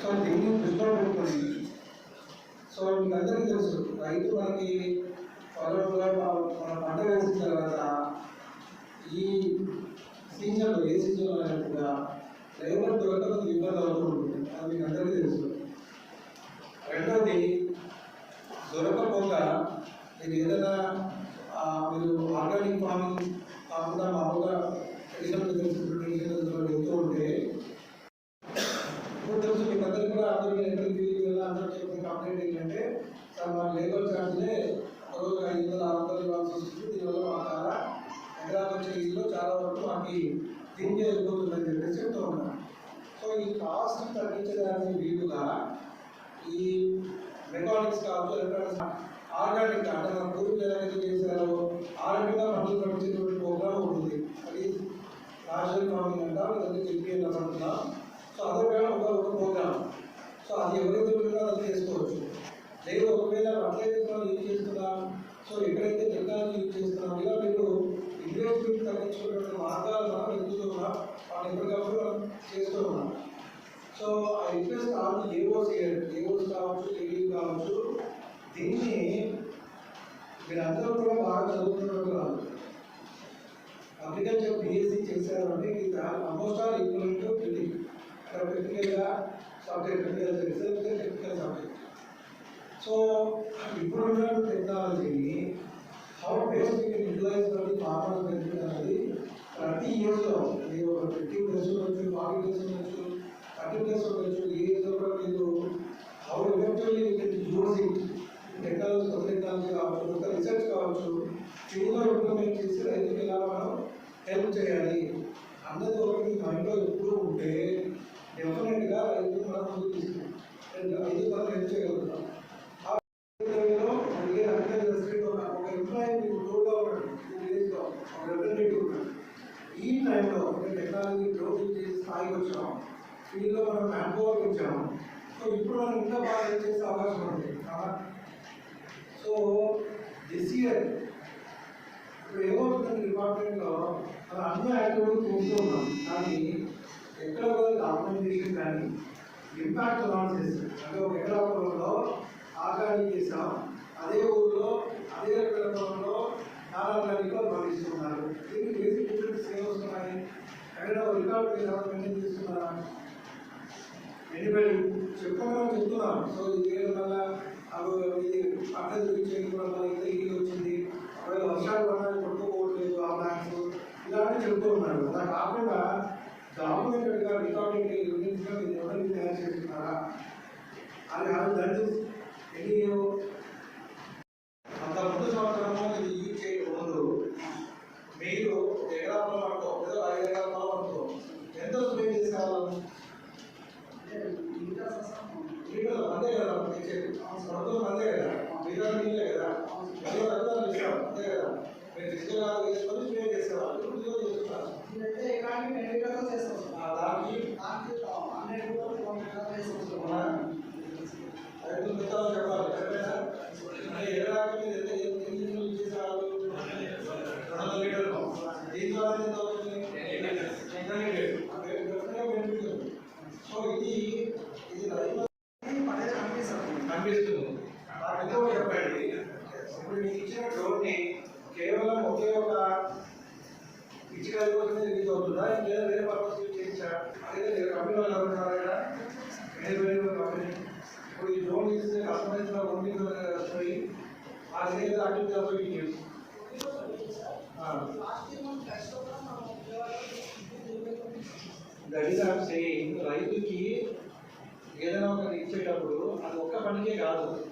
So దీన్ని దృష్టిలో పెట్టుకుని సో మీకందరికీ తెలుసు రైతు మనకి పొలంలో మన పంట వేసిన తర్వాత ఈ సీజన్లో ఏ సీజన్లో అయినా లేబర్ దొరకక ఇబ్బంది అవుతూ ఉంటుంది. అది మీకు అందరికీ తెలుసు. రెండవది దొరకపోగా మీరు ఏదైనా మీరు ఆర్గానిక్ ఫార్మింగ్ కాకుండా మామూలుగా ట్రెడిషనల్ ట్రెడిషనల్ వెళ్తూ ఉంటే ఇప్పుడు తెలుసు మీకు చెప్పిన కంప్లైంట్ ఏంటంటే సార్ మా లేబర్ ఛార్జ్లే ఒక రోజు ఐదు వందలు ఆరు వందలు ఇవ్వాల్సి వస్తుంది. దీనివల్ల మా చాలా చాలా వరకు మాకు దీనికి వెళ్ళిపోతుందని చెప్పేసి చెప్తూ ఉన్నాను సో ఈ కాస్ట్ తగ్గించడానికి వీలుగా ఈ మెకానిక్స్ కావచ్చు ఎలక్ట్రానిక్స్ ఆర్గానిక్ అంటే మన పూర్వీకులు చేశారో ఆరోగ్యంగా పంటలు పండించేటువంటి ప్రోగ్రామ్ ఉంటుంది అది నేషనల్ ఫార్మింగ్ అంటారు లేదంటే చెప్పి అంటున్నాం సో అదొక ఒక ఒక ప్రోగ్రామ్. సో అది ఎవరైతే ఉన్నారో అది చేసుకోవచ్చు. లేదు ఒకవేళ అట్లయితే యూజ్ చేస్తున్నా సో ఎక్కడైతే టెక్నాలజీ యూజ్ చేస్తున్నాం ఇలా మీరు ఇన్వెస్ట్మెంట్ తగ్గించుకున్న మార్గాలు మనం ఎదుగుతూ వాళ్ళు ఎప్పటికప్పుడు మనం చేస్తూ ఉన్నాం. సో ఆ ఇంట్రెస్ట్ కావచ్చు ఏవోస్ ఏవోస్ కావచ్చు ఏఈ కావచ్చు దీన్ని మీరందరూ కూడా బాగా చదువుతున్నట్టు కాదు అగ్రికల్చర్ బీఎస్సీ చేశారు అంటే ఇది almost all equal to critic అక్కడ క్రిటికల్గా subject critical research critical subject so ఇప్పుడున్న టెక్నాలజీని హౌ బెస్ట్ యూ యూటిలైజ్ బట్టి ఫార్మర్ బెనిఫిట్ అనేది ప్రతి ఇయర్లో మీరు ఒక ఫిఫ్టీ ప్లస్ ఉండొచ్చు ఫార్టీ ప్లస్ ఉండొచ్చు థర్టీ ప్లస్ ఉండొచ్చు ఈ ఏజ్లో కూడా మీరు how effectively you can use it technology కొత్త టెక్నాలజీ కావచ్చు కొత్త రీసెర్చ్ కావచ్చు ఫీల్డ్లో ఇంప్లిమెంట్ చేసి రైతులకు ఎలా మనం హెల్ప్ చేయాలి అన్నది రైతు మనం ముందుకు తీసుకుంటాం చేయగలుగుతాం ఒక ఒక ఎంప్లాయీ మీకు తోడుగా ఉన్నాడు ఈ విలేజ్లో ఒక రిప్రజెంటేటివ్ ఉన్నాడు ఈ టైంలో టెక్నాలజీ గ్రోత్ చేసి స్థాయికి వచ్చాం ఫీల్డ్లో మనం మ్యాన్ పవర్ ఇచ్చాం సో ఇప్పుడు మనం ఇంకా బాగా హెల్ప్ చేసే అవకాశం ఉంది. సో దిస్ ఇయర్ ఇప్పుడు ఏమవుతుందంటే డిపార్ట్మెంట్లో మనం అన్ని యాక్టివిటీ చేస్తూ ఉన్నాం కానీ ఎక్కడ కూడా డాక్యుమెంటేషన్ కానీ ఇంపాక్ట్ లాంచ్ అనాలిసిస్ అంటే ఒక ఎకరా పొలంలో ఆర్గానిక్ చేసాం అదే ఊళ్ళో అదే ఎకరా పొలంలో నాన్ ఆర్గానిక్ పండిస్తున్నారు దీనికి బేసిక్ డిఫరెన్స్ ఏమొస్తున్నాయి ఎక్కడ రికార్డ్ మెయింటైన్ చేస్తున్నారా? ఎనిబడి చెప్పుకోమని చెప్తున్నాం. సో ఇది చేయడం వల్ల ఇది పంట చూపించేది వల్ల ఇంత ఇది వచ్చింది. ఒకవేళ వర్షాలు పడాలి కొట్టుకోవట్లేదు ఆ బ్యాంక్స్ ఇలాంటివి చెప్తూ ఉన్నారు. అలా కాకుండా డాక్యుమెంటెడ్గా అది అది దట్ ఇస్ ఎనీ అంత ముందు సంవత్సరము ఇది యూజ్ చేయక ముందు మీరు ఎకరా పొలం అనుకో ఏదో ఐదు ఎకరాల పొలం అనుకో ఎంత స్ప్రే లీటర్లు అంతే కదా ప్రభుత్వం అంతే కదా. లీటర్ నీళ్ళే కదా మళ్ళీ రక్తాలు ఇస్తాం అంతే కదా మీరు డిజిటల్ వేసుకొని స్ప్రే చేసేవాళ్ళు ఇప్పుడు డిజిటల్ చేస్తున్నారు ఆ దానికి మన రైతు మిత్రాలు చెప్పాలి సరేనా అంటే ఎకరాకి మీరు ఎంత ఎన్ని ఎన్ని లీటర్లు ఇచ్చేసేవాళ్ళు రెండు వందల లీటర్లు దీని ద్వారా ఎంత అవుతుంది రెండు లీటర్లు అంటే డెఫినెట్గా బెనిఫిట్ ఉంది సో ఇది ఇది రైతు కనిపిస్తుంది నాకు ఎంతో చెప్పండి. ఇప్పుడు మీకు ఇచ్చిన డ్రోన్ని కేవలం ఒకే ఒక పిచ్చికాయ కోసమే రిలీజ్ అవుతుందా? ఇంకేదో వేరే పర్పస్ యూజ్ చేయించా? అదే మీరు కంపెనీ వాళ్ళు ఎవరున్నారు ఇక్కడ? వేరే వేరే కంపెనీ. ఇప్పుడు ఈ డ్రోన్ ఇస్తే కస్టమైజ్ ఓన్లీ వస్తాయి ఆ release activity also use that is I'm saying రైతుకి ఏదైనా ఒకటి ఇచ్చేటప్పుడు అది ఒక్క పనికే కాదు.